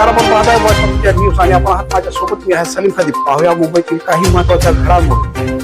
नमस्कार आपण पाहताय न्यूज आणि आपण आहात माझ्यासोबत मी आहे सलीम खदीप पाहूया मुंबईतील काही महत्त्वाच्या घडामोडी.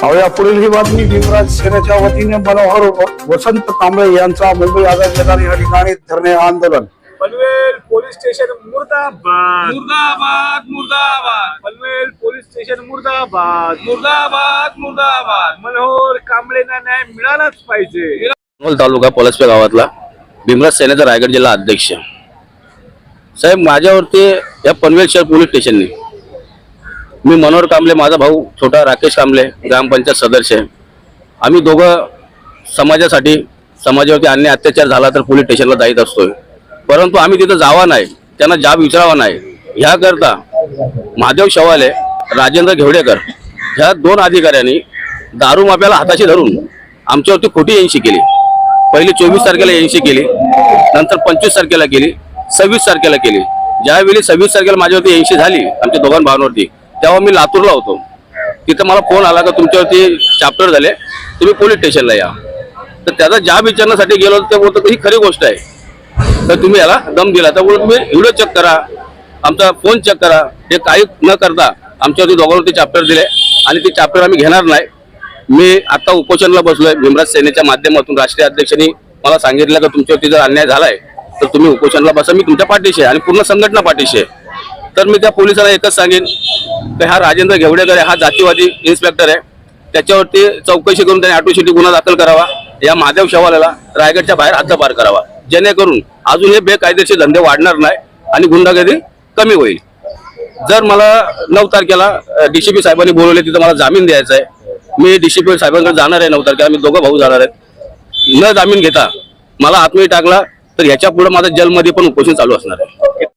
पाहूया पुढील ही बातमी भीमराज सेनेच्या वतीने मनोहर वसंत कांबळे यांचा मुंबई आझाद मैदान या ठिकाणी धरणे आंदोलन. पनवेल पोलीस स्टेशन मुर्दाबाद. मुर्दाबाद मुर्दाबाद. पनवेल पोलीस स्टेशन मुर्दाबाद. मुर्दाबाद मुर्दाबाद. मनोहर कांबळेंना न्याय मिळालाच पाहिजे. तालुका पलसपे गावातला भीमराज सेनेचा रायगड जिल्हा अध्यक्ष. साहेब माझ्यावरती या पनवेल शहर पोलीस स्टेशनने मी मनोहर कांबले माझा भाऊ छोटा राकेश कांबले ग्रामपंचायत सदस्य आहे. आम्ही दोघं समाजासाठी समाजावरती अन्य अत्याचार झाला तर पोलीस स्टेशनला जाईत असतोय. परंतु आम्ही तिथं जावा नाही त्यांना जाब विचारावा नाही. ह्याकरता महादेव शवाले राजेंद्र घेवडेकर ह्या दोन अधिकाऱ्यांनी दारू माफ्याला हाताशी धरून आमच्यावरती खोटी ऐंशी केली. पहिली चोवीस तारखेला ऐंशी केली नंतर पंचवीस तारखेला केली सव्वीस तारखेला केली. ज्यावेळी सव्वीस तारखेला माझ्यावरती ऐंशी झाली आमच्या दोघां भावांवरती तेव्हा मी लातूरला होतो. तिथं मला फोन आला का तुमच्यावरती चाप्टर झाले तुम्ही पोलीस स्टेशनला या. तर त्याचा ज्या विचारण्यासाठी गेलो ते बोलतो ही खरी गोष्ट आहे. तर तुम्ही याला दम दिला. तर तुम्ही व्हिडिओ चेक करा आमचा फोन चेक करा हे काही न करता आमच्यावरती दोघांवरती चाप्टर दिले आणि ते चाप्टर आम्ही घेणार नाही. मी आता उपोषणला बसलोय. भीमराज सेनेच्या माध्यमातून राष्ट्रीय अध्यक्षांनी मला सांगितलं का तुमच्यावरती जर अन्याय झालाय तर तुम्ही उपोषणला बसा. मी तुमच्या पाठीशी आहे आणि पूर्ण संघटना पाठीशी आहे. तर मी त्या पोलिसांना एकच सांगेन की हा राजेंद्र घेवडेकर हा जातीवादी इन्स्पेक्टर आहे. त्याच्यावरती चौकशी करून त्याने ऑटोसिटी गुन्हा दाखल करावा. या महादेव शवालाला रायगडच्या बाहेर हद्दपार करावा. जेणेकरून अजून हे बेकायदेशीर धंदे वाढणार नाही आणि गुंडागर्दी कमी होईल. जर मला नऊ तारखेला डीसीपी साहेबांनी बोलवले तिथं मला जामीन द्यायचा आहे मी डीसीपी साहेबांकडे जाणार आहे नऊ तारखेला मी दोघं भाऊ जाणार आहेत. न जामीन घेता मला आतमध्ये टाकला तर ह्याच्या पुढे माझा जलमध्ये पण उपोषण चालू असणार आहे.